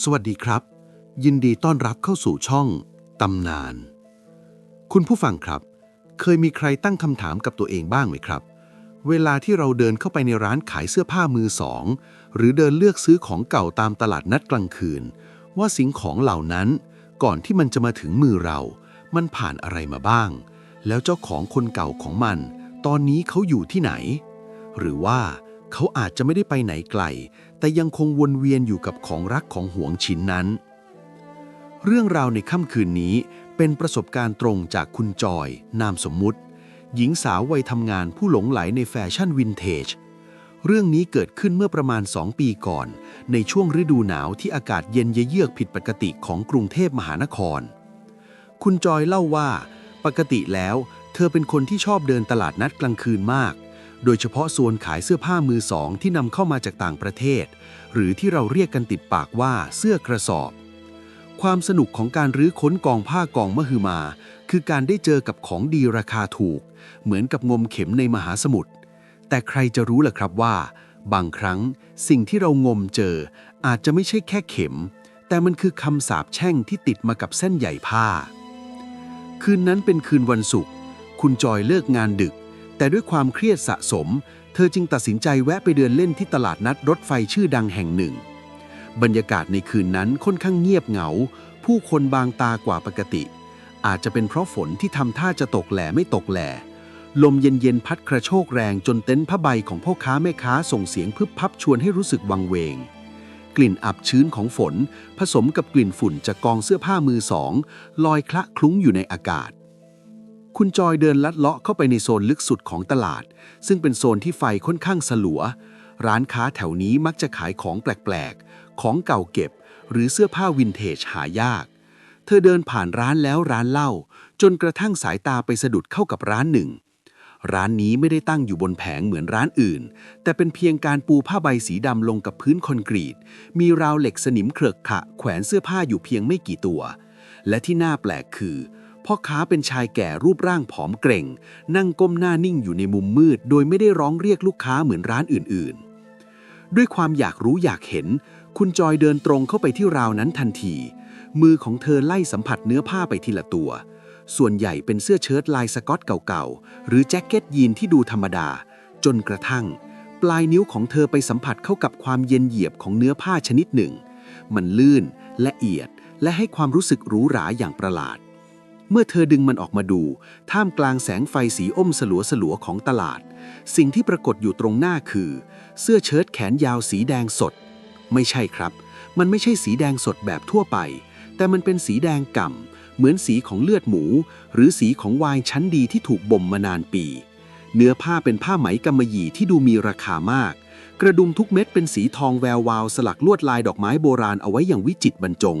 สวัสดีครับ ยินดีต้อนรับเข้าสู่ช่องตำนาน คุณผู้ฟังครับ เคยมีใครตั้งคำถามกับตัวเองบ้างไหมครับ เวลาที่เราเดินเข้าไปในร้านขายเสื้อผ้ามือสอง หรือเดินเลือกซื้อของเก่าตามตลาดนัดกลางคืน ว่าสิ่งของเหล่านั้น ก่อนที่มันจะมาถึงมือเรา มันผ่านอะไรมาบ้าง แล้วเจ้าของคนเก่าของมัน ตอนนี้เขาอยู่ที่ไหน หรือว่าเขาอาจจะไม่ได้ไปไหนไกล แต่ยังคงวนเวียนอยู่กับของรักของห่วงชิ้นนั้น เรื่องราวในค่ำคืนนี้เป็นประสบการณ์ตรงจากคุณจอย นามสมมุติ หญิงสาววัยทำงานผู้หลงไหลในแฟชั่นวินเทจ เรื่องนี้เกิดขึ้นเมื่อประมาณ 2 ปีก่อน ในช่วงฤดูหนาวที่อากาศเย็นเยือกผิดปกติของกรุงเทพมหานคร คุณจอยเล่าว่า ปกติแล้ว เธอเป็นคนที่ชอบเดินตลาดนัดกลางคืนมาก โดยเฉพาะโซนขายเสื้อผ้ามือสองที่นำเข้ามาจากต่างประเทศ หรือที่เราเรียกกันติดปากว่าเสื้อกระสอบ ความสนุกของการรื้อค้นกองผ้ากองมหึมา คือการได้เจอกับของดีราคาถูก เหมือนกับงมเข็มในมหาสมุทรแต่ใครจะรู้ล่ะครับว่า บางครั้งสิ่งที่เรางมเจอ อาจจะไม่ใช่แค่เข็ม แต่มันคือคำสาปแช่งที่ติดมากับเส้นใหญ่ผ้า คืนนั้นเป็นคืนวันศุกร์คุณจอยเลิกงานดึก แต่ด้วยความเครียดสะสม เธอจึงตัดสินใจแวะไปเดินเล่นที่ตลาดนัดรถไฟชื่อดังแห่งหนึ่ง บรรยากาศในคืนนั้นค่อนข้างเงียบเหงา ผู้คนบางตากว่าปกติ อาจจะเป็นเพราะฝนที่ทำท่าจะตกแหล่ไม่ตกแหล่ลมเย็นๆพัดกระโชกแรงจนเต็นท์ผ้าใบของพ่อค้าแม่ค้าส่งเสียงพึบพับชวนให้รู้สึกวังเวง กลิ่นอับชื้นของฝน ผสมกับกลิ่นฝุ่นจากกองเสื้อผ้ามือสอง ลอยคละคลุ้งอยู่ในอากาศ คุณจอยเดินลัดเลาะเข้าไปในโซนลึกสุดของตลาด ซึ่งเป็นโซนที่ไฟค่อนข้างสลัว ร้านค้าแถวนี้มักจะขายของแปลกๆ ของเก่าเก็บ หรือเสื้อผ้าวินเทจหายาก เธอเดินผ่านร้านแล้วร้านเหล่าจนกระทั่งสายตาไปสะดุดเข้ากับร้านหนึ่ง ร้านนี้ไม่ได้ตั้งอยู่บนแผงเหมือนร้านอื่น แต่เป็นเพียงการปูผ้าใบสีดำลงกับพื้นคอนกรีต มีราวเหล็กสนิมเครือะขะแขวนเสื้อผ้าอยู่เพียงไม่กี่ตัว และที่น่าแปลกคือ พ่อค้าเป็นชายแก่รูปร่างผอมเกร่งนั่งก้มหน้านิ่งอยู่ในมุมมืด โดยไม่ได้ร้องเรียกลูกค้าเหมือนร้านอื่นๆ ด้วยความอยากรู้อยากเห็น คุณจอยเดินตรงเข้าไปที่ราวนั้นทันที มือของเธอไล่สัมผัสเนื้อผ้าไปทีละตัว ส่วนใหญ่เป็นเสื้อเชิ้ตลายสกอตเก่าๆ หรือแจ็คเก็ตยีนที่ดูธรรมดา จนกระทั่ง ปลายนิ้วของเธอไปสัมผัสเข้ากับความเย็นเหยียบของเนื้อผ้าชนิดหนึ่ง มันลื่นละเอียดและให้ความรู้สึกหรูหราอย่างประหลาด เมื่อเธอดึงมันออกมาดู ท่ามกลางแสงไฟสีอมสลัวสลัวๆของตลาด สิ่งที่ปรากฏอยู่ตรงหน้าคือ เสื้อเชิ้ตแขนยาวสีแดงสด ไม่ใช่ครับ มันไม่ใช่สีแดงสดแบบทั่วไป แต่มันเป็นสีแดงก่ำเหมือนสีของเลือดหมู หรือสีของวน์ชั้นดีที่ถูกบ่มมานานปี เนื้อผ้าเป็นผ้าไหมกำมะหยี่ที่ดูมีราคามาก กระดุมทุกเม็ดเป็นสีทองแวววาวสลักลวดลายดอกไม้โบราณเอาไว้อย่างวิจิตรบรรจง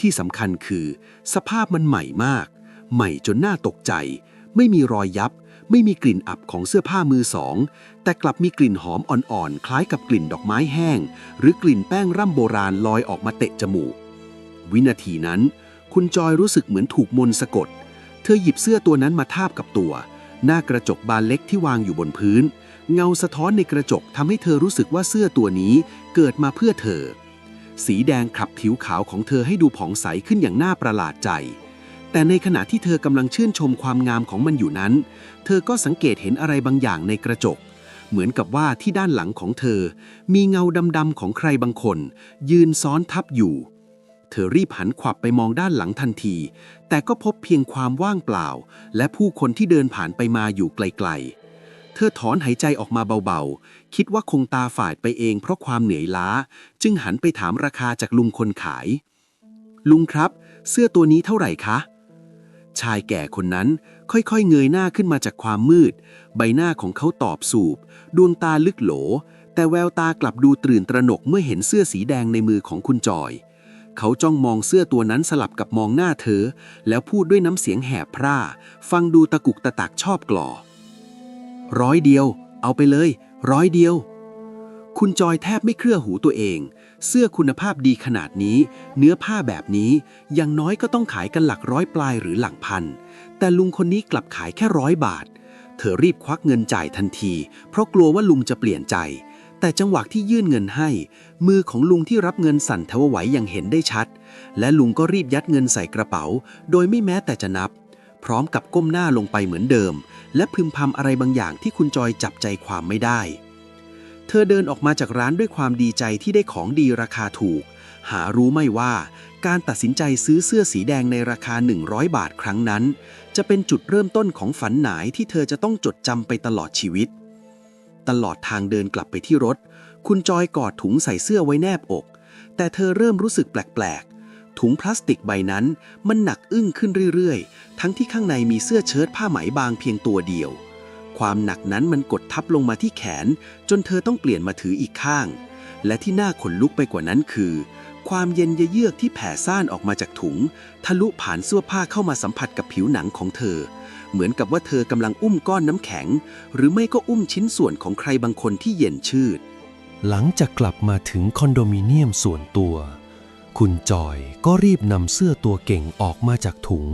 ที่สำคัญคือ สภาพมันใหม่มาก ใหม่จนน่าตกใจ ไม่มีรอยยับ ไม่มีกลิ่นอับของเสื้อผ้ามือสอง แต่กลับมีกลิ่นหอมอ่อนๆ คล้ายกับกลิ่นดอกไม้แห้ง หรือกลิ่นแป้งร่ำโบราณลอยออกมาเตะจมูก วินาทีนั้น คุณจอยรู้สึกเหมือนถูกมนต์สะกด เธอหยิบเสื้อตัวนั้นมาทาบกับตัว หน้ากระจกบานเล็กที่วางอยู่บนพื้น เงาสะท้อนในกระจกทำให้เธอรู้สึกว่าเสื้อตัวนี้เกิดมาเพื่อเธอ สีแดงขับผิวขาวของเธอให้ดูผ่องใสขึ้นอย่างน่าประหลาดใจ แต่ในขณะที่เธอกำลังชื่นชมความงามของมันอยู่นั้น เธอก็สังเกตเห็นอะไรบางอย่างในกระจก เหมือนกับว่าที่ด้านหลังของเธอ มีเงาดำๆของใครบางคน ยืนซ้อนทับอยู่ เธอรีบหันขวับไปมองด้านหลังทันที แต่ก็พบเพียงความว่างเปล่า และผู้คนที่เดินผ่านไปมาอยู่ไกลๆเธอถอนหายใจออกมาเบาๆ คิดว่าคงตาฝาดไปเองเพราะความเหนื่อยล้า จึงหันไปถามราคาจากลุงคนขาย ลุงครับ เสื้อตัวนี้เท่าไหร่คะ ชายแก่คนนั้นค่อยๆ เงยหน้าขึ้นมาจากความมืด ใบหน้าของเขาตอบสูบ ดวงตาลึกโหล แต่แววตากลับดูตื่นตระหนกเมื่อเห็นเสื้อสีแดงในมือของคุณจอย เขาจ้องมองเสื้อตัวนั้นสลับกับมองหน้าเธอ แล้วพูดด้วยน้ำเสียงแหบพร่า ฟังดูตะกุกตะตักชอบกล่อร้อยเดียว เอาไปเลย ร้อยเดียว คุณจอยแทบไม่เครื่อหูตัวเอง เสื้อคุณภาพดีขนาดนี้ เนื้อผ้าแบบนี้อย่างน้อยก็ต้องขายกันหลักร้อยปลายหรือหลักพัน แต่ลุงคนนี้กลับขายแค่ร้อยบาท เธอรีบควักเงินจ่ายทันที เพราะกลัวว่าลุงจะเปลี่ยนใจ แต่จังหวะที่ยื่นเงินให้ มือของลุงที่รับเงินสั่นทวไหวอย่างเห็นได้ชัด และลุงก็รีบยัดเงินใส่กระเป๋า โดยไม่แม้แต่จะนับ พร้อมกับก้มหน้าลงไปเหมือนเดิม และพึมพำอะไรบางอย่างที่คุณจอยจับใจความไม่ได้ เธอเดินออกมาจากร้านด้วยความดีใจที่ได้ของดีราคาถูก หารู้ไม่ว่า การตัดสินใจซื้อเสื้อสีแดงในราคา 100 บาทครั้งนั้น จะเป็นจุดเริ่มต้นของฝันหนายที่เธอจะต้องจดจำไปตลอดชีวิต ตลอดทางเดินกลับไปที่รถ คุณจอยกอดถุงใส่เสื้อไว้แนบอก แต่เธอเริ่มรู้สึกแปลก ถุงพลาสติกใบนั้นมันหนักอึ้งขึ้นเรื่อยๆ ทั้งที่ข้างในมีเสื้อเชิ้ตผ้าไหมบางเพียงตัวเดียว ความหนักนั้นมันกดทับลงมาที่แขน จนเธอต้องเปลี่ยนมาถืออีกข้าง และที่น่าขนลุกไปกว่านั้นคือ ความเย็นเยือกที่แผ่ซ่านออกมาจากถุง ทะลุผ่านเสื้อผ้าเข้ามาสัมผัสกับผิวหนังของเธอ เหมือนกับว่าเธอกำลังอุ้มก้อนน้ำแข็ง หรือไม่ก็อุ้มชิ้นส่วนของใครบางคนที่เย็นชืด หลังจากกลับมาถึงคอนโดมิเนียมส่วนตัว คุณจอยก็รีบนำเสื้อตัวเก่งออกมาจากถุง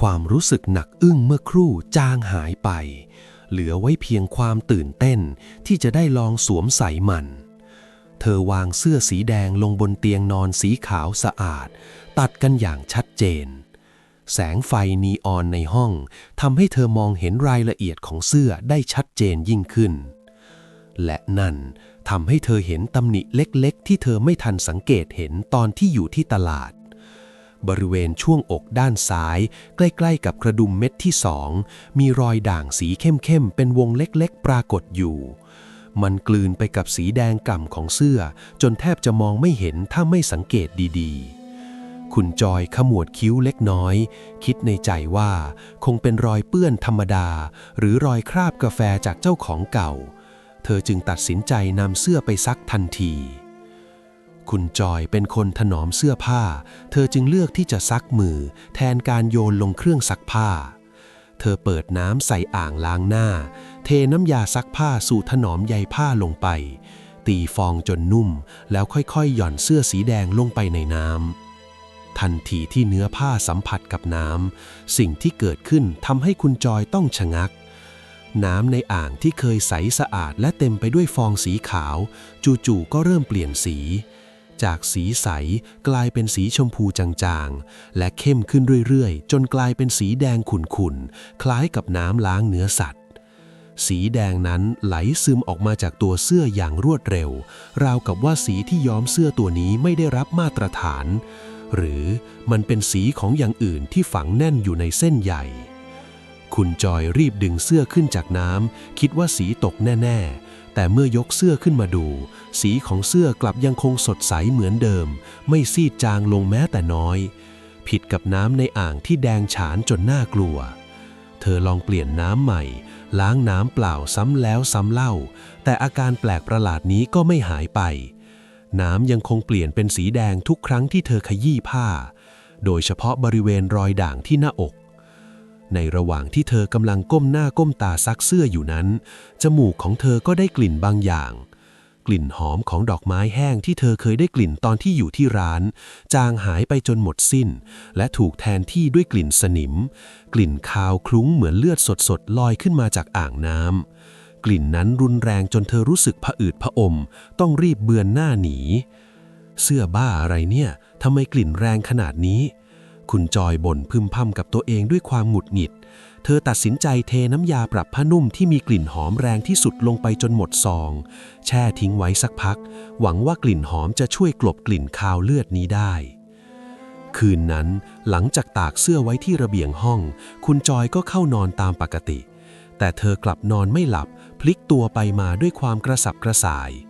ความรู้สึกหนักอึ้งเมื่อครู่จางหายไป เหลือไว้เพียงความตื่นเต้นที่จะได้ลองสวมใส่มัน เธอวางเสื้อสีแดงลงบนเตียงนอนสีขาวสะอาด ตัดกันอย่างชัดเจน แสงไฟนีออนในห้องทำให้เธอมองเห็นรายละเอียดของเสื้อได้ชัดเจนยิ่งขึ้น และนั่นทำให้เธอเห็นตำหนิเล็กๆ ที่เธอไม่ทันสังเกตเห็นตอนที่อยู่ที่ตลาด บริเวณช่วงอกด้านซ้าย ใกล้ๆ กับกระดุมเม็ดที่สองมีรอยด่างสีเข้มๆ เป็นวงเล็กๆ ปรากฏอยู่ มันกลืนไปกับสีแดงก่ำของเสื้อ จนแทบจะมองไม่เห็นถ้าไม่สังเกตดีๆคุณจอยขมวดคิ้วเล็กน้อย คิดในใจว่า คงเป็นรอยเปื้อนธรรมดา หรือรอยคราบกาแฟจากเจ้าของเก่า เธอจึงตัดสินใจนำเสื้อไปซักทันที คุณจอยเป็นคนถนอมเสื้อผ้า เธอจึงเลือกที่จะซักมือ แทนการโยนลงเครื่องซักผ้า เธอเปิดน้ำใส่อ่างล้างหน้า เทน้ำยาซักผ้าสู่ถนอมใยผ้าลงไป ตีฟองจนนุ่ม แล้วค่อยๆ หย่อนเสื้อสีแดงลงไปในน้ำทันทีที่เนื้อผ้าสัมผัสกับน้ำ สิ่งที่เกิดขึ้นทำให้คุณจอยต้องชะงัก น้ำในอ่างที่เคยใสสะอาดและเต็มไปด้วยฟองสีขาว จู่ๆก็เริ่มเปลี่ยนสี จากสีใสกลายเป็นสีชมพูจางๆ และเข้มขึ้นเรื่อยๆ จนกลายเป็นสีแดงขุ่นๆ คล้ายกับน้ำล้างเนื้อสัตว์ สีแดงนั้นไหลซึมออกมาจากตัวเสื้ออย่างรวดเร็ว ราวกับว่าสีที่ย้อมเสื้อตัวนี้ไม่ได้รับมาตรฐาน หรือมันเป็นสีของอย่างอื่นที่ฝังแน่นอยู่ในเส้นใหญ่ คุณจอยรีบดึงเสื้อขึ้นจากน้ำคิดว่าสีตกแน่ ๆ แต่เมื่อยกเสื้อขึ้นมาดู สีของเสื้อกลับยังคงสดใสเหมือนเดิม ไม่ซีดจางลงแม้แต่น้อย ผิดกับน้ำในอ่างที่แดงฉานจนน่ากลัว เธอลองเปลี่ยนน้ำใหม่ ล้างน้ำเปล่าซ้ำแล้วซ้ำเล่า แต่อาการแปลกประหลาดนี้ก็ไม่หายไป น้ำยังคงเปลี่ยนเป็นสีแดงทุกครั้งที่เธอขยี้ผ้า โดยเฉพาะบริเวณรอยด่างที่หน้าอก ในระหว่างที่เธอกำลังก้มหน้าก้มตาซักเสื้ออยู่นั้น จมูกของเธอก็ได้กลิ่นบางอย่าง กลิ่นหอมของดอกไม้แห้งที่เธอเคยได้กลิ่นตอนที่อยู่ที่ร้าน จางหายไปจนหมดสิ้น และถูกแทนที่ด้วยกลิ่นสนิม กลิ่นคาวคลุ้งเหมือนเลือดสดๆลอยขึ้นมาจากอ่างน้ำกลิ่นนั้นรุนแรงจนเธอรู้สึกผะอืดผะอม ต้องรีบเบือนหน้าหนี เสื้อบ้าอะไรเนี่ยทำไมกลิ่นแรงขนาดนี้ คุณจอยบ่นพึมพำกับตัวเองด้วยความหงุดหงิด เธอตัดสินใจเทน้ำยาปรับผ้านุ่มที่มีกลิ่นหอมแรงที่สุดลงไปจนหมดซอง แช่ทิ้งไว้สักพัก หวังว่ากลิ่นหอมจะช่วยกลบกลิ่นคาวเลือดนี้ได้ คืนนั้นหลังจากตากเสื้อไว้ที่ระเบียงห้อง คุณจอยก็เข้านอนตามปกติ แต่เธอกลับนอนไม่หลับ พลิกตัวไปมาด้วยความกระสับกระส่ายเ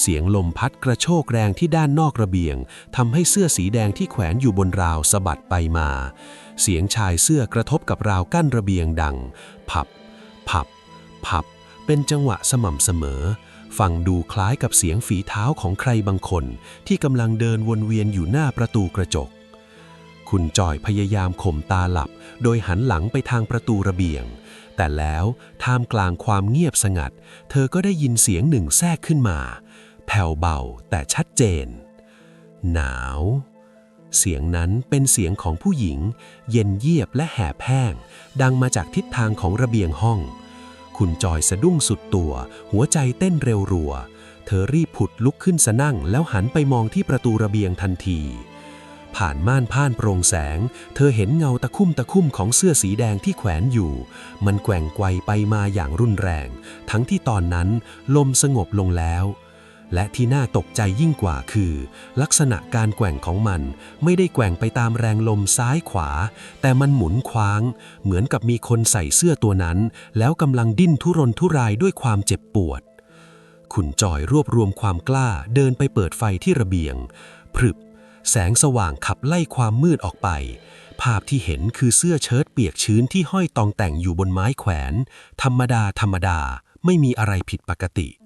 เสียงลมพัดกระโชกแรงที่ด้านนอกระเบียงทำให้เสื้อสีแดงที่แขวนอยู่บนราวสะบัดไปมา เสียงชายเสื้อกระทบกับราวกั้นระเบียงดัง ผับ ผับ ผับ เป็นจังหวะสม่ำเสมอ ฟังดูคล้ายกับเสียงฝีเท้าของใครบางคน ที่กำลังเดินวนเวียนอยู่หน้าประตูกระจก คุณจอยพยายามข่มตาหลับ โดยหันหลังไปทางประตูระเบียงแต่แล้วท่ามกลางความเงียบสงัด เธอก็ได้ยินเสียงหนึ่งแทรกขึ้นมา แผ่วเบาแต่ชัดเจน หนาว เสียงนั้นเป็นเสียงของผู้หญิง เย็นเยียบและแหบแห้ง ดังมาจากทิศทางของระเบียงห้อง คุณจอยสะดุ้งสุดตัว หัวใจเต้นเร็วรัว เธอรีบผุดลุกขึ้นสนั่ง แล้วหันไปมองที่ประตูระเบียงทันทีผ่านม่านผ่านโปร่งแสง เธอเห็นเงาตะคุ่มตะคุ่มของเสื้อสีแดงที่แขวนอยู่ มันแกว่งไกวไปมาอย่างรุนแรง ทั้งที่ตอนนั้นลมสงบลงแล้ว และที่น่าตกใจยิ่งกว่าคือ ลักษณะการแกว่งของมัน ไม่ได้แกว่งไปตามแรงลมซ้ายขวา แต่มันหมุนคว้าง เหมือนกับมีคนใส่เสื้อตัวนั้น แล้วกำลังดิ้นทุรนทุรายด้วยความเจ็บปวด ขุนจอยรวบรวมความกล้าเดินไปเปิดไฟที่ระเบียงพรึบ แสงสว่างขับไล่ความมืดออกไป ภาพที่เห็นคือเสื้อเชิ้ตเปียกชื้นที่ห้อยตองแต่งอยู่บนไม้แขวน ธรรมดาธรรมดาไม่มีอะไรผิดปกติ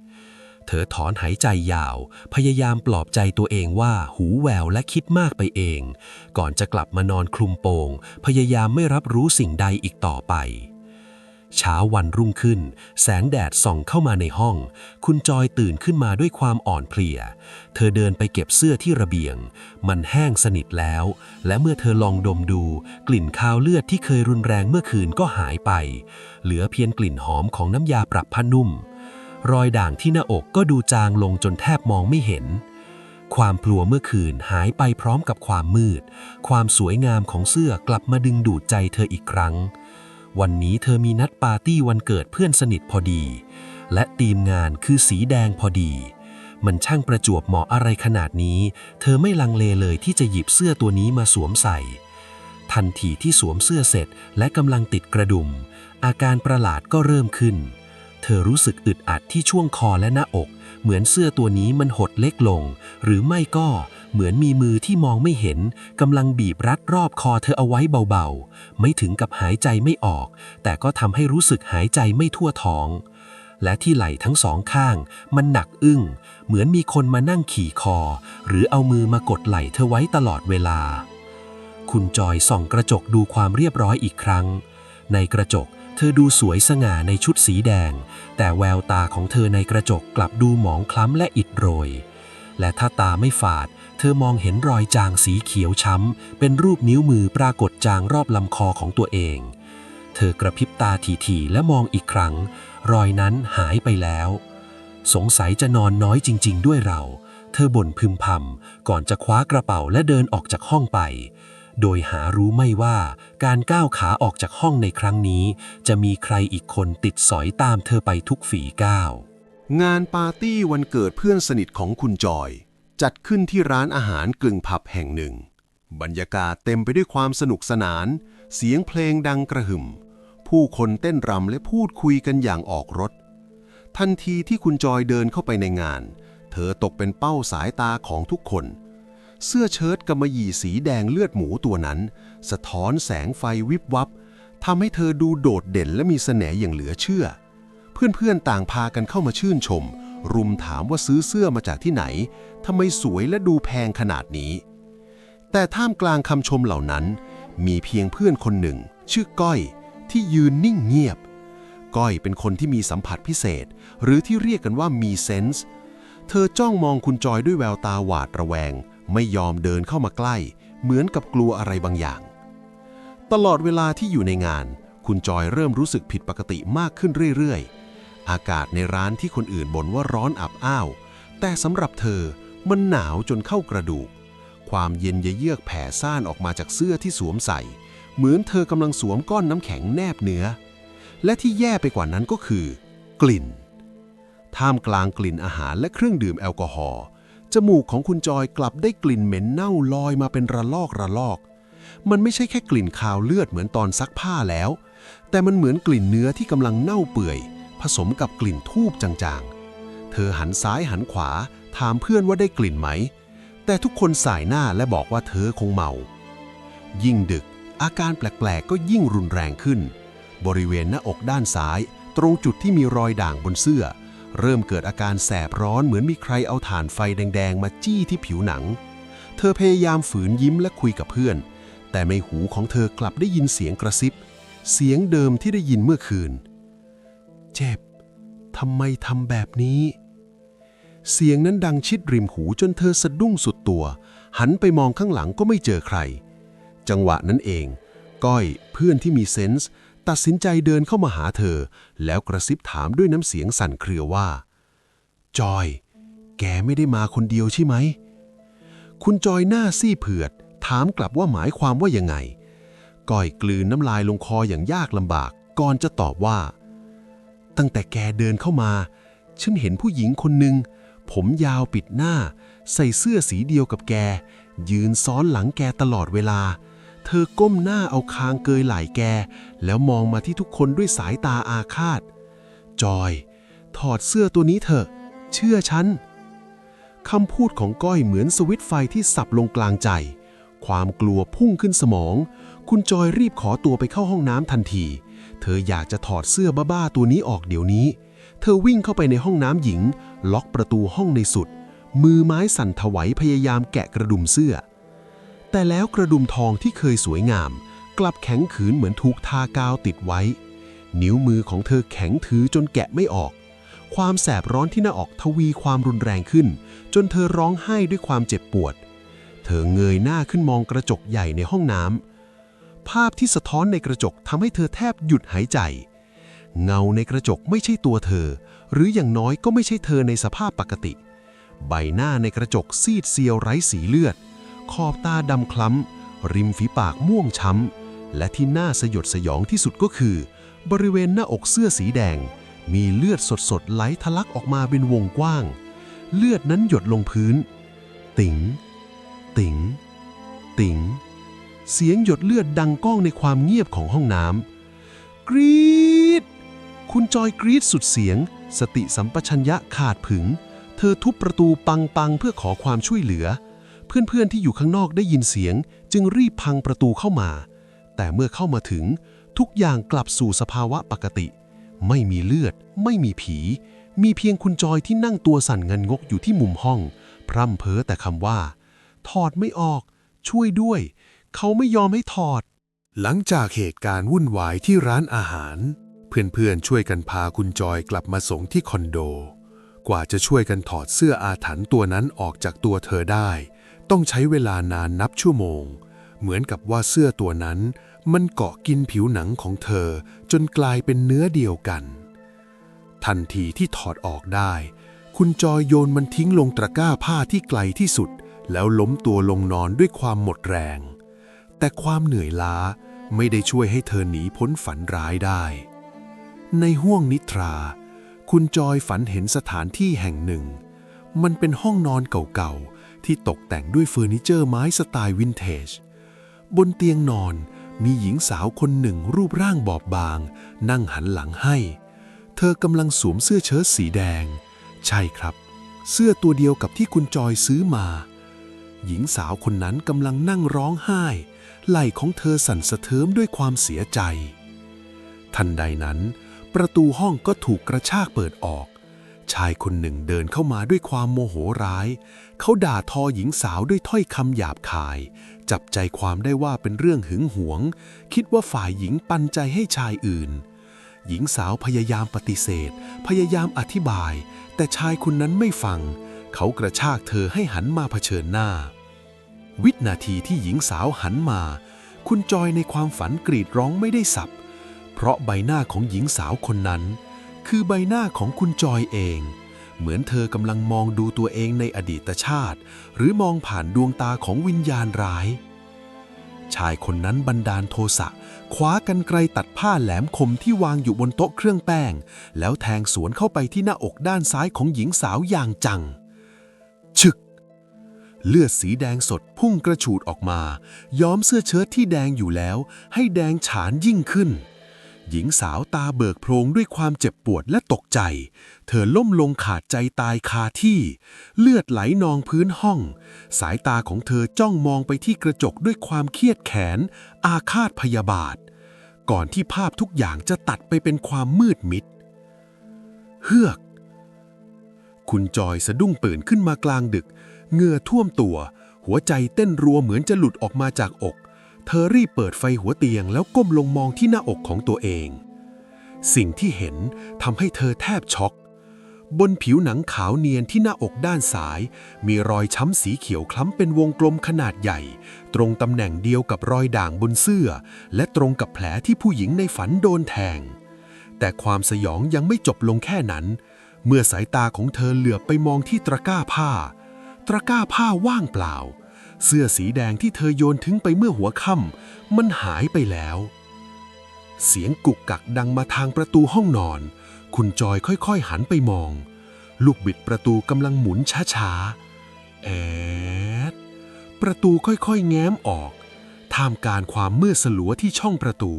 เธอถอนหายใจยาว พยายามปลอบใจตัวเองว่าหูแววและคิดมากไปเอง ก่อนจะกลับมานอนคลุมโปง พยายามไม่รับรู้สิ่งใดอีกต่อไปเช้าวันรุ่งขึ้น แสงแดดส่องเข้ามาในห้อง คุณจอยตื่นขึ้นมาด้วยความอ่อนเพลีย เธอเดินไปเก็บเสื้อที่ระเบียง มันแห้งสนิทแล้ว และเมื่อเธอลองดมดู กลิ่นคาวเลือดที่เคยรุนแรงเมื่อคืนก็หายไป เหลือเพียงกลิ่นหอมของน้ำยาปรับผ้านุ่ม รอยด่างที่หน้าอกก็ดูจางลงจนแทบมองไม่เห็น ความกลัวเมื่อคืนหายไปพร้อมกับความมืด ความสวยงามของเสื้อกลับมาดึงดูดใจเธออีกครั้ง วันนี้เธอมีนัดปาร์ตี้วันเกิดเพื่อนสนิทพอดี และธีมงานคือสีแดงพอดี มันช่างประจวบเหมาะอะไรขนาดนี้ เธอไม่ลังเลเลยที่จะหยิบเสื้อตัวนี้มาสวมใส่ ทันทีที่สวมเสื้อเสร็จและกำลังติดกระดุมอาการประหลาดก็เริ่มขึ้น เธอรู้สึกอึดอัดที่ช่วงคอและหน้าอก เหมือนเสื้อตัวนี้มันหดเล็กลง หรือไม่ก็เหมือนมีมือที่มองไม่เห็นกำลังบีบรัดรอบคอเธอเอาไว้เบาๆ ไม่ถึงกับหายใจไม่ออก แต่ก็ทำให้รู้สึกหายใจไม่ทั่วท้อง และที่ไหล่ทั้งสองข้าง มันหนักอึ้ง เหมือนมีคนมานั่งขี่คอ หรือเอามือมากดไหล่เธอไว้ตลอดเวลา คุณจอยส่องกระจกดูความเรียบร้อยอีกครั้ง ในกระจก เธอดูสวยสง่าในชุดสีแดง แต่แววตาของเธอในกระจกกลับดูหมองคล้ำและอิดโรย และถ้าตาไม่ฝาด เธอมองเห็นรอยจางสีเขียวช้ำ เป็นรูปนิ้วมือปรากฏจางรอบลำคอของตัวเอง เธอกระพริบตาทีๆและมองอีกครั้ง รอยนั้นหายไปแล้ว สงสัยจะนอนน้อยจริง ๆ ด้วยเรา เธอบ่นพึมพำก่อนจะคว้ากระเป๋าและเดินออกจากห้องไป โดยหารู้ไม่ว่าการก้าวขาออกจากห้องในครั้งนี้ จะมีใครอีกคนติดสอยตามเธอไปทุกฝีก้าว งานปาร์ตี้วันเกิดเพื่อนสนิทของคุณจอย จัดขึ้นที่ร้านอาหารกึ่งผับแห่งหนึ่ง บรรยากาศเต็มไปด้วยความสนุกสนาน เสียงเพลงดังกระหึ่ม ผู้คนเต้นรำและพูดคุยกันอย่างออกรถ ทันทีที่คุณจอยเดินเข้าไปในงาน เธอตกเป็นเป้าสายตาของทุกคน เสื้อเชิ้ตกำมะหยี่สีแดงเลือดหมูตัวนั้น สะท้อนแสงไฟวิบวับทำให้เธอดูโดดเด่นและมีเสน่ห์อย่างเหลือเชื่อ เพื่อนๆต่างพากันเข้ามาชื่นชม รุมถามว่าซื้อเสื้อมาจากที่ไหนทำไมสวยและดูแพงขนาดนี้ แต่ท่ามกลางคำชมเหล่านั้น มีเพียงเพื่อนคนหนึ่ง ชื่อก้อย ที่ยืนนิ่งเงียบ ก้อยเป็นคนที่มีสัมผัสพิเศษ หรือที่เรียกกันว่ามีเซนส์เธอจ้องมองคุณจอยด้วยแววตาหวาดระแวง ไม่ยอมเดินเข้ามาใกล้ เหมือนกับกลัวอะไรบางอย่าง ตลอดเวลาที่อยู่ในงาน คุณจอยเริ่มรู้สึกผิดปกติมากขึ้นเรื่อยๆ อากาศในร้านที่คนอื่นบ่นว่าร้อนอับอ้าว แต่สำหรับเธอมันหนาวจนเข้ากระดูก ความเย็นเยือกแผ่ซ่านออกมาจากเสื้อที่สวมใส่ เหมือนเธอกำลังสวมก้อนน้ำแข็งแนบเนื้อ และที่แย่ไปกว่านั้นก็คือ กลิ่น ท่ามกลางกลิ่นอาหารและเครื่องดื่มแอลกอฮอล์ จมูกของคุณจอยกลับได้กลิ่นเหม็นเน่าลอยมาเป็นระลอกระลอก มันไม่ใช่แค่กลิ่นคาวเลือดเหมือนตอนซักผ้าแล้ว แต่มันเหมือนกลิ่นเนื้อที่กำลังเน่าเปื่อย ผสมกับกลิ่นทูบจางๆ เธอหันซ้ายหันขวา ถามเพื่อนว่าได้กลิ่นไหม แต่ทุกคนสายหน้าและบอกว่าเธอคงเมา ยิ่งดึก อาการแปลกๆ ก็ยิ่งรุนแรงขึ้น บริเวณหน้าอกด้านซ้าย ตรงจุดที่มีรอยด่างบนเสื้อ เริ่มเกิดอาการแสบร้อนเหมือนมีใครเอาถ่านไฟแดง ๆ มาจี้ที่ผิวหนัง เธอพยายามฝืนยิ้มและคุยกับเพื่อน แต่ในหูของเธอกลับได้ยินเสียงกระซิบ เสียงเดิมที่ได้ยินเมื่อคืน เจ็บทำไมทำแบบนี้ เสียงนั้นดังชิดริมหูจนเธอสะดุ้งสุดตัว หันไปมองข้างหลังก็ไม่เจอใคร จังหวะนั้นเอง ก้อยเพื่อนที่มีเซนส์ ตัดสินใจเดินเข้ามาหาเธอ แล้วกระซิบถามด้วยน้ำเสียงสั่นเครือว่า จอย แกไม่ได้มาคนเดียวใช่ไหม คุณจอยหน้าซี่เผือด ถามกลับว่าหมายความว่ายังไง ก้อยกลืนน้ำลายลงคออย่างยากลำบาก ก่อนจะตอบว่า ตั้งแต่แกเดินเข้ามา ฉันเห็นผู้หญิงคนหนึ่ง ผมยาวปิดหน้า ใส่เสื้อสีเดียวกับแก ยืนซ้อนหลังแกตลอดเวลา เธอก้มหน้าเอาคางเกยไหล่แก แล้วมองมาที่ทุกคนด้วยสายตาอาฆาต จอย ถอดเสื้อตัวนี้เถอะ เชื่อฉัน คำพูดของก้อยเหมือนสวิตไฟที่สับลงกลางใจ ความกลัวพุ่งขึ้นสมอง คุณจอยรีบขอตัวไปเข้าห้องน้ำทันที เธออยากจะถอดเสื้อบ้าๆตัวนี้ออกเดี๋ยวนี้ เธอวิ่งเข้าไปในห้องน้ำหญิง ล็อกประตูห้องในสุด มือไม้สั่นถวายพยายามแกะกระดุมเสื้อ แต่แล้วกระดุมทองที่เคยสวยงาม กลับแข็งขืนเหมือนถูกทากาวติดไว้ นิ้วมือของเธอแข็งถือจนแกะไม่ออก ความแสบร้อนที่หน้าอกทวีความรุนแรงขึ้น จนเธอร้องไห้ด้วยความเจ็บปวด เธอเงยหน้าขึ้นมองกระจกใหญ่ในห้องน้ำภาพที่สะท้อนในกระจกทำให้เธอแทบหยุดหายใจ เงาในกระจกไม่ใช่ตัวเธอ หรืออย่างน้อยก็ไม่ใช่เธอในสภาพปกติ ใบหน้าในกระจกซีดเซียวไร้สีเลือด ขอบตาดำคล้ำ ริมฝีปากม่วงช้ำ และที่น่าสยดสยองที่สุดก็คือ บริเวณหน้าอกเสื้อสีแดง มีเลือดสดๆไหลทะลักออกมาเป็นวงกว้าง เลือดนั้นหยดลงพื้น ติ๋ง ติ๋ง ติ๋ง เสียงหยดเลือดดังก้องในความเงียบของห้องน้ำกรีดคุณจอยกรีดสุดเสียง สติสัมปชัญญะขาดผึง เธอทุบประตูปังปังๆเพื่อขอความช่วยเหลือ เพื่อนๆที่อยู่ข้างนอกได้ยินเสียง จึงรีบพังประตูเข้ามา แต่เมื่อเข้ามาถึง ทุกอย่างกลับสู่สภาวะปกติ ไม่มีเลือด ไม่มีผี มีเพียงคุณจอยที่นั่งตัวสั่นเงินงกอยู่ที่มุมห้อง พร่ำเพ้อแต่คำว่า ถอดไม่ออก ช่วยด้วย เขาไม่ยอมให้ถอด หลังจากเหตุการณ์วุ่นวายที่ร้านอาหาร เพื่อนๆช่วยกันพาคุณจอยกลับมาส่งที่คอนโด กว่าจะช่วยกันถอดเสื้ออาถรรพ์ตัวนั้นออกจากตัวเธอได้ ต้องใช้เวลานานนับชั่วโมง เหมือนกับว่าเสื้อตัวนั้น มันเกาะกินผิวหนังของเธอจนกลายเป็นเนื้อเดียวกัน ทันทีที่ถอดออกได้ คุณจอยโยนมันทิ้งลงตะกร้าผ้าที่ไกลที่สุด แล้วล้มตัวลงนอนด้วยความหมดแรง แต่ความเหนื่อยล้าไม่ได้ช่วยให้เธอหนีพ้นฝันร้ายได้ ในห้วงนิทรา คุณจอยฝันเห็นสถานที่แห่งหนึ่ง มันเป็นห้องนอนเก่าๆ ที่ตกแต่งด้วยเฟอร์นิเจอร์ไม้สไตล์วินเทจ บนเตียงนอนมีหญิงสาวคนหนึ่งรูปร่างบอบบาง นั่งหันหลังให้ เธอกำลังสวมเสื้อเชิ้ตสีแดง ใช่ครับ เสื้อตัวเดียวกับที่คุณจอยซื้อมา หญิงสาวคนนั้นกำลังนั่งร้องไห้ ไหล่ของเธอสั่นสะเทิมด้วยความเสียใจ ทันใดนั้น ประตูห้องก็ถูกกระชากเปิดออก ชายคนหนึ่งเดินเข้ามาด้วยความโมโหร้าย เขาด่าทอหญิงสาวด้วยถ้อยคำหยาบคาย จับใจความได้ว่าเป็นเรื่องหึงหวง คิดว่าฝ่ายหญิงปันใจให้ชายอื่น หญิงสาวพยายามปฏิเสธ พยายามอธิบาย แต่ชายคนนั้นไม่ฟัง เขากระชากเธอให้หันมาเผชิญหน้า วินาทีที่หญิงสาวหันมา คุณจอยในความฝันกรีดร้องไม่ได้สับ เพราะใบหน้าของหญิงสาวคนนั้น คือใบหน้าของคุณจอยเอง เหมือนเธอกำลังมองดูตัวเองในอดีตชาติ หรือมองผ่านดวงตาของวิญญาณร้าย ชายคนนั้นบันดาลโทสะคว้ากันไกรตัดผ้าแหลมคมที่วางอยู่บนโต๊ะเครื่องแป้ง แล้วแทงสวนเข้าไปที่หน้าอกด้านซ้ายของหญิงสาวอย่างจังฉึก เลือดสีแดงสดพุ่งกระฉูดออกมา ย้อมเสื้อเชิ้ตที่แดงอยู่แล้ว ให้แดงฉานยิ่งขึ้น หญิงสาวตาเบิกโพลงด้วยความเจ็บปวดและตกใจ เธอล้มลงขาดใจตายคาที่ เลือดไหลนองพื้นห้อง สายตาของเธอจ้องมองไปที่กระจกด้วยความเครียดแค้นอาฆาตพยาบาท ก่อนที่ภาพทุกอย่างจะตัดไปเป็นความมืดมิด เฮือก คุณจอยสะดุ้งตื่นขึ้นมากลางดึก เหงื่อท่วมตัว หัวใจเต้นรัวเหมือนจะหลุดออกมาจากอก เธอรีบเปิดไฟหัวเตียงแล้วก้มลงมองที่หน้าอกของตัวเอง สิ่งที่เห็นทำให้เธอแทบช็อก บนผิวหนังขาวเนียนที่หน้าอกด้านซ้าย มีรอยช้ำสีเขียวคล้ำเป็นวงกลมขนาดใหญ่ ตรงตำแหน่งเดียวกับรอยด่างบนเสื้อ และตรงกับแผลที่ผู้หญิงในฝันโดนแทง แต่ความสยองยังไม่จบลงแค่นั้น เมื่อสายตาของเธอเหลือบไปมองที่ตะกร้าผ้า ตะกร้าผ้าว่างเปล่า เสื้อสีแดงที่เธอโยนทิ้งไปเมื่อหัวค่ำมันหายไปแล้ว เสียงกุกกักดังมาทางประตูห้องนอน คุณจอยค่อยๆหันไปมอง ลูกบิดประตูกำลังหมุนช้าๆ แอด ประตูค่อยๆแง้มออก ท่ามกลารความมืดสลัวที่ช่องประตู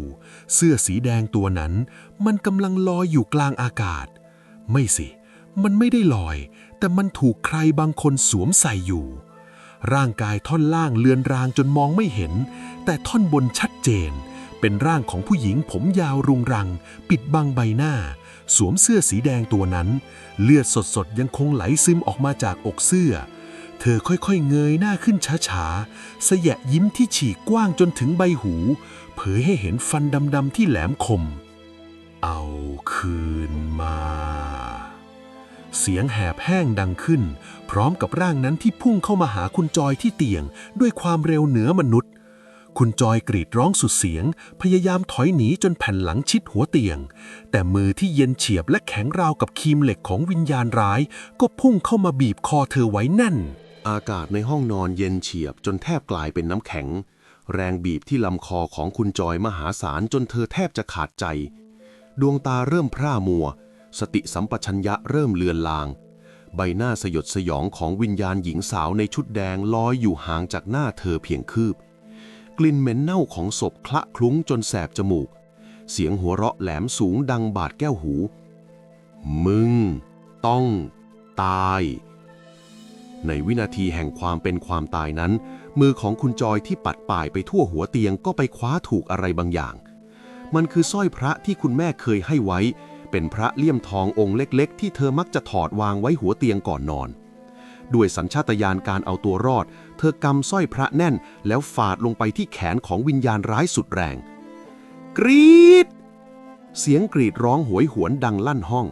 เสื้อสีแดงตัวนั้น มันกำลังลอยอยู่กลางอากาศ ไม่สิ มันไม่ได้ลอย แต่มันถูกใครบางคนสวมใส่อยู่ ร่างกายท่อนล่างเลือนรางจนมองไม่เห็น แต่ท่อนบนชัดเจน เป็นร่างของผู้หญิงผมยาวรุงรัง ปิดบังใบหน้า สวมเสื้อสีแดงตัวนั้น เลือดสดๆยังคงไหลซึมออกมาจากอกเสื้อ เธอค่อยๆเงยหน้าขึ้นช้าๆสยะยิ้มที่ฉีกกว้างจนถึงใบหู เผยให้เห็นฟันดำๆที่แหลมคม เอาคืนมา เสียงแหบแห้งดังขึ้น พร้อมกับร่างนั้นที่พุ่งเข้ามาหาคุณจอยที่เตียง ด้วยความเร็วเหนือมนุษย์ คุณจอยกรีดร้องสุดเสียง พยายามถอยหนีจนแผ่นหลังชิดหัวเตียง แต่มือที่เย็นเฉียบและแข็งราวกับคีมเหล็กของวิญญาณร้าย ก็พุ่งเข้ามาบีบคอเธอไว้แน่น อากาศในห้องนอนเย็นเฉียบจนแทบกลายเป็นน้ำแข็ง แรงบีบที่ลำคอของคุณจอยมหาศาลจนเธอแทบจะขาดใจ ดวงตาเริ่มพร่ามัว สติสัมปชัญญะเริ่มเลือนลาง ใบหน้าสยดสยองของวิญญาณหญิงสาวในชุดแดงลอยอยู่ห่างจากหน้าเธอเพียงคืบ กลิ่นเหม็นเน่าของศพคละคลุ้งจนแสบจมูก เสียงหัวเราะแหลมสูงดังบาดแก้วหู มึง ต้อง ตาย ในวินาทีแห่งความเป็นความตายนั้น มือของคุณจอยที่ปัดป่ายไปทั่วหัวเตียงก็ไปคว้าถูกอะไรบางอย่างมันคือสร้อยพระที่คุณแม่เคยให้ไว้ เป็นพระเลี่ยมทององค์เล็กๆ ที่เธอมักจะถอดวางไว้หัวเตียงก่อนนอน ด้วยสัญชาตญาณการเอาตัวรอด เธอกำสร้อยพระแน่น แล้วฝาดลงไปที่แขนของวิญญาณร้ายสุดแรง กรีด เสียงกรีดร้องโหยหวนดังลั่นห้อง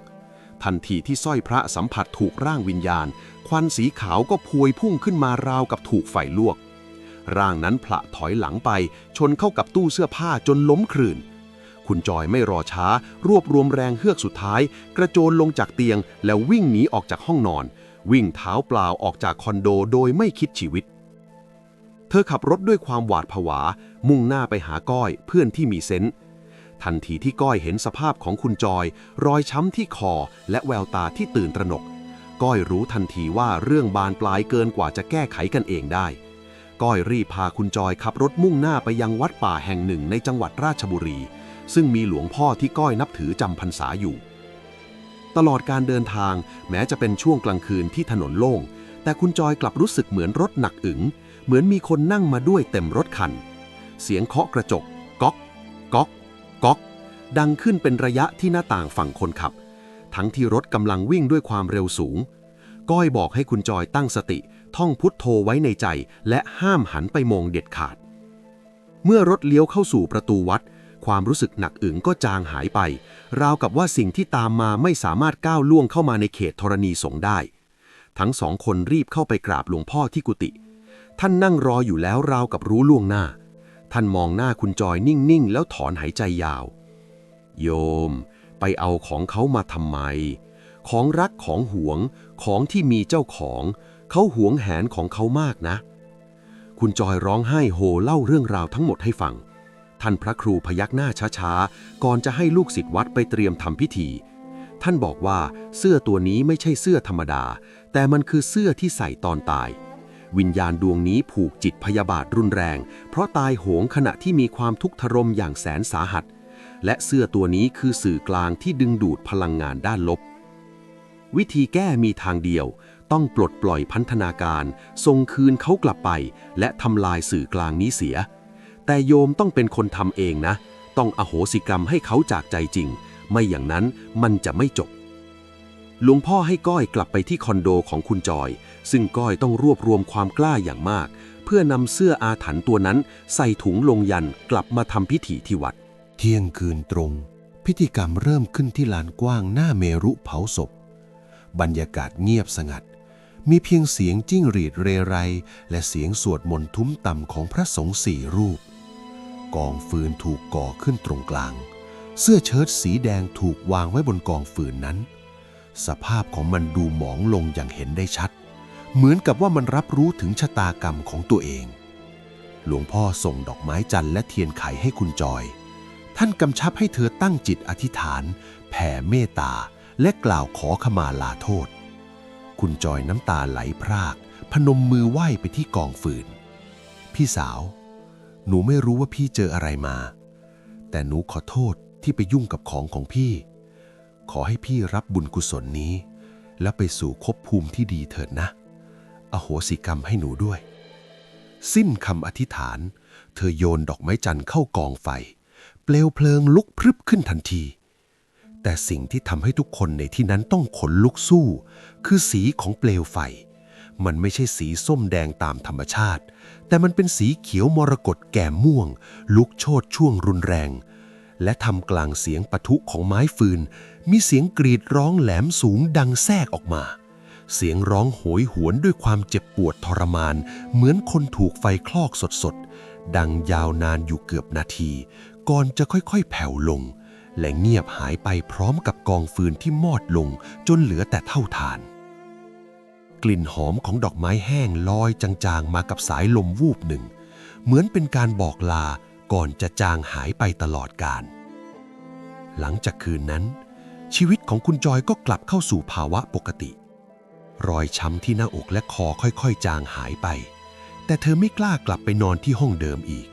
ทันทีที่สร้อยพระสัมผัสถูกร่างวิญญาณ ควันสีขาวก็พวยพุ่งขึ้นมาราวกับถูกไฟลวก ร่างนั้นผละถอยหลังไป ชนเข้ากับตู้เสื้อผ้าจนล้มคลื่น คุณจอยไม่รอช้า รวบรวมแรงเฮือกสุดท้าย กระโจนลงจากเตียง แล้ววิ่งหนีออกจากห้องนอน วิ่งเท้าเปล่าออกจากคอนโดโดยไม่คิดชีวิต เธอขับรถด้วยความหวาดผวา มุ่งหน้าไปหาก้อยเพื่อนที่มีเซนส์ทันทีที่ก้อยเห็นสภาพของคุณจอย รอยช้ำที่คอ และแววตาที่ตื่นตระหนก ก้อยรู้ทันทีว่าเรื่องบานปลายเกินกว่าจะแก้ไขกันเองได้ ก้อยรีบพาคุณจอยขับรถมุ่งหน้าไปยังวัดป่าแห่งหนึ่งในจังหวัดราชบุรี ซึ่งมีหลวงพ่อที่ก้อยนับถือจำพรรษาอยู่ ตลอดการเดินทางแม้จะเป็นช่วงกลางคืนที่ถนนโล่ง แต่คุณจอยกลับรู้สึกเหมือนรถหนักอึ๋ง เหมือนมีคนนั่งมาด้วยเต็มรถคัน เสียงเคาะกระจก ก๊อก ก๊อก ก๊อก ดังขึ้นเป็นระยะที่หน้าต่างฝั่งคนขับ ทั้งที่รถกำลังวิ่งด้วยความเร็วสูง ก้อยบอกให้คุณจอยตั้งสติ ท่องพุทโธไว้ในใจ และห้ามหันไปมองเด็ดขาดเมื่อรถเลี้ยวเข้าสู่ประตูวัด ความรู้สึกหนักอึ๋งก็จางหายไป ราวกับว่าสิ่งที่ตามมาไม่สามารถก้าวล่วงเข้ามาในเขตธรณีสงได้ ทั้งสองคนรีบเข้าไปกราบหลวงพ่อที่กุฏิท่านนั่งรออยู่แล้วราวกับรู้ล่วงหน้า ท่านมองหน้าคุณจอยนิ่ง ๆ แล้วถอนหายใจยาว โยม ไปเอาของเขามาทำไม ของรักของหวง ของที่มีเจ้าของ เขาหวงแหนของเขามากนะ คุณจอยร้องไห้โฮเล่าเรื่องราวทั้งหมดให้ฟัง ท่านพระครูพยักหน้าช้าๆ ก่อนจะให้ลูกศิษย์วัดไปเตรียมทำพิธี ท่านบอกว่าเสื้อตัวนี้ไม่ใช่เสื้อธรรมดา แต่มันคือเสื้อที่ใส่ตอนตาย วิญญาณดวงนี้ผูกจิตพยาบาทรุนแรง เพราะตายโหงขณะที่มีความทุกข์ทรมอย่างแสนสาหัส และเสื้อตัวนี้คือสื่อกลางที่ดึงดูดพลังงานด้านลบ วิธีแก้มีทางเดียว ต้องปลดปล่อยพันธนาการส่งคืนเขากลับไป และทำลายสื่อกลางนี้เสีย แต่โยมต้องเป็นคนทำเองนะ ต้องอโหสิกรรมให้เขาจากใจจริง ไม่อย่างนั้นมันจะไม่จบหลวงพ่อให้ก้อยกลับไปที่คอนโดของคุณจอย ซึ่งก้อยต้องรวบรวมความกล้าอย่างมาก เพื่อนำเสื้ออาถรรพ์ตัวนั้น ใส่ถุงลงยันกลับมาทำพิธีที่วัด เที่ยงคืนตรง พิธีกรรมเริ่มขึ้นที่ลานกว้างหน้าเมรุเผาศพ บรรยากาศเงียบสงัด มีเพียงเสียงจิ้งหรีดเรไร และเสียงสวดมนต์ทุ้มต่ำของพระสงฆ์สี่รูป กองฟืนถูกก่อขึ้นตรงกลาง เสื้อเชิ้ตสีแดงถูกวางไว้บนกองฟืนนั้น สภาพของมันดูหมองลงอย่างเห็นได้ชัด เหมือนกับว่ามันรับรู้ถึงชะตากรรมของตัวเอง หลวงพ่อส่งดอกไม้จันทร์และเทียนไขให้คุณจอย ท่านกำชับให้เธอตั้งจิตอธิษฐาน แผ่เมตตา และกล่าวขอขมาลาโทษ คุณจอยน้ำตาไหลพราก พนมมือไหว้ไปที่กองฟืน พี่สาว หนูไม่รู้ว่าพี่เจออะไรมา แต่หนูขอโทษที่ไปยุ่งกับของของพี่ ขอให้พี่รับบุญกุศลนี้ และไปสู่ภพภูมิที่ดีเถิดนะ อโหสิกรรมให้หนูด้วย สิ้นคำอธิษฐาน เธอโยนดอกไม้จันทร์เข้ากองไฟ เปลวเพลิงลุกพรึบขึ้นทันที แต่สิ่งที่ทำให้ทุกคนในที่นั้นต้องขนลุกสู้ คือสีของเปลวไฟ มันไม่ใช่สีส้มแดงตามธรรมชาติ แต่มันเป็นสีเขียวมรกตแก่ม่วง ลุกโชดช่วงรุนแรง และทำกลางเสียงปะทุของไม้ฟืน มีเสียงกรีดร้องแหลมสูงดังแทรกออกมา เสียงร้องโหยหวนด้วยความเจ็บปวดทรมาน เหมือนคนถูกไฟคลอกสดๆ ดังยาวนานอยู่เกือบนาที ก่อนจะค่อยๆ แผ่วลง และเงียบหายไปพร้อมกับกองฟืนที่มอดลงจนเหลือแต่เท่าฐาน กลิ่นหอมของดอกไม้แห้งลอยจางๆ มากับสายลมวูบหนึ่ง เหมือนเป็นการบอกลาก่อนจะจางหายไปตลอดกาลหลังจากคืนนั้น ชีวิตของคุณจอยก็กลับเข้าสู่ภาวะปกติ รอยช้ำที่หน้าอกและคอค่อยๆ จางหายไป แต่เธอไม่กล้ากลับไปนอนที่ห้องเดิมอีก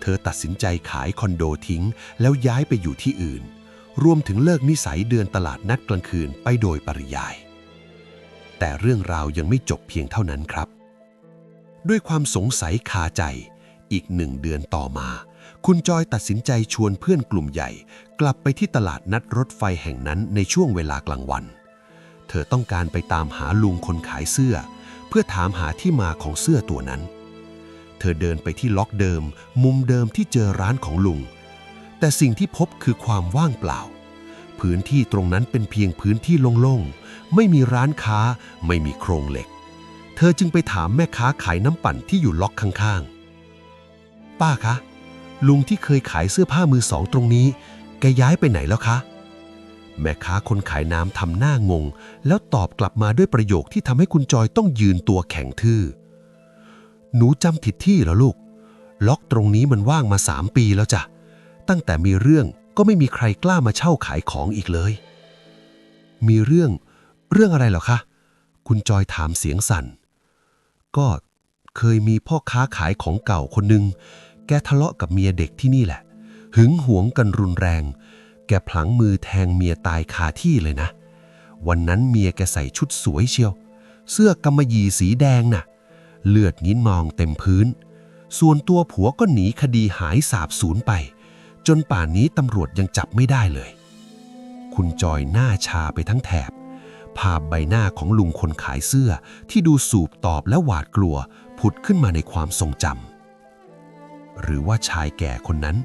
เธอตัดสินใจขายคอนโดทิ้ง แล้วย้ายไปอยู่ที่อื่น รวมถึงเลิกนิสัยเดินตลาดนัดกลางคืนไปโดยปริยาย แต่เรื่องราวยังไม่จบเพียงเท่านั้นครับ ด้วยความสงสัยคาใจ อีกหนึ่งเดือนต่อมา คุณจอยตัดสินใจชวนเพื่อนกลุ่มใหญ่ กลับไปที่ตลาดนัดรถไฟแห่งนั้นในช่วงเวลากลางวัน เธอต้องการไปตามหาลุงคนขายเสื้อ เพื่อถามหาที่มาของเสื้อตัวนั้น เธอเดินไปที่ล็อกเดิม มุมเดิมที่เจอร้านของลุง แต่สิ่งที่พบคือความว่างเปล่า พื้นที่ตรงนั้นเป็นเพียงพื้นที่โล่งๆ ไม่มีร้านค้า ไม่มีโครงเหล็ก เธอจึงไปถามแม่ค้าขายน้ำปั่นที่อยู่ล็อกข้างๆ ป้าคะ ลุงที่เคยขายเสื้อผ้ามือสองตรงนี้ แกย้ายไปไหนแล้วคะ แม่ค้าคนขายน้ำทำหน้างง แล้วตอบกลับมาด้วยประโยคที่ทำให้คุณจอยต้องยืนตัวแข็งทื่อ หนูจำผิดที่เหรอลูก ล็อกตรงนี้มันว่างมาสามปีแล้วจ้ะ ตั้งแต่มีเรื่องก็ไม่มีใครกล้ามาเช่าขายของอีกเลย มีเรื่อง เรื่องอะไรเหรอคะ คุณจอยถามเสียงสั่น ก็เคยมีพ่อค้าขายของเก่าคนหนึ่งแกทะเลาะกับเมียเด็กที่นี่แหละ หึงหวงกันรุนแรง แกพลังมือแทงเมียตายคาที่เลยนะ วันนั้นเมียแกใส่ชุดสวยเชียว เสื้อกำมะหยี่สีแดงน่ะ เลือดนิ้นมองเต็มพื้น ส่วนตัวผัวก็หนีคดีหายสาบสูญไป จนป่านนี้ตำรวจยังจับไม่ได้เลย คุณจอยหน้าชาไปทั้งแถบ ภาพใบหน้าของลุงคนขายเสื้อที่ดูสูบตอบและหวาดกลัว ผุดขึ้นมาในความทรงจำหรือว่าชายแก่คนนั้น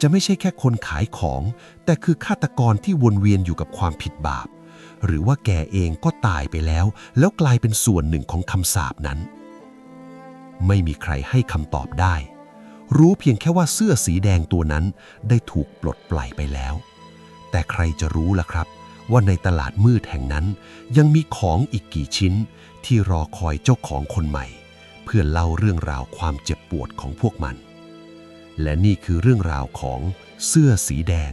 จะไม่ใช่แค่คนขายของ แต่คือฆาตกรที่วนเวียนอยู่กับความผิดบาป หรือว่าแกเองก็ตายไปแล้ว แล้วกลายเป็นส่วนหนึ่งของคำสาปนั้น ไม่มีใครให้คำตอบได้ รู้เพียงแค่ว่าเสื้อสีแดงตัวนั้นได้ถูกปลดปล่อยไปแล้ว แต่ใครจะรู้ล่ะครับ ว่าในตลาดมืดแห่งนั้น ยังมีของอีกกี่ชิ้นที่รอคอยเจ้าของคนใหม่ เพื่อเล่าเรื่องราวความเจ็บปวดของพวกมัน และนี่คือเรื่องราวของเสื้อสีแดง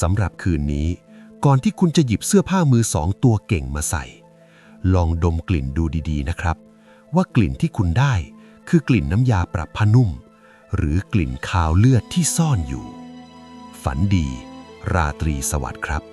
สำหรับคืนนี้ ก่อนที่คุณจะหยิบเสื้อผ้ามือสองตัวเก่งมาใส่ ลองดมกลิ่นดูดีๆนะครับ ว่ากลิ่นที่คุณได้คือกลิ่นน้ำยาปรับผ้านุ่ม หรือกลิ่นคาวเลือดที่ซ่อนอยู่ ฝันดี ราตรีสวัสดิ์ครับ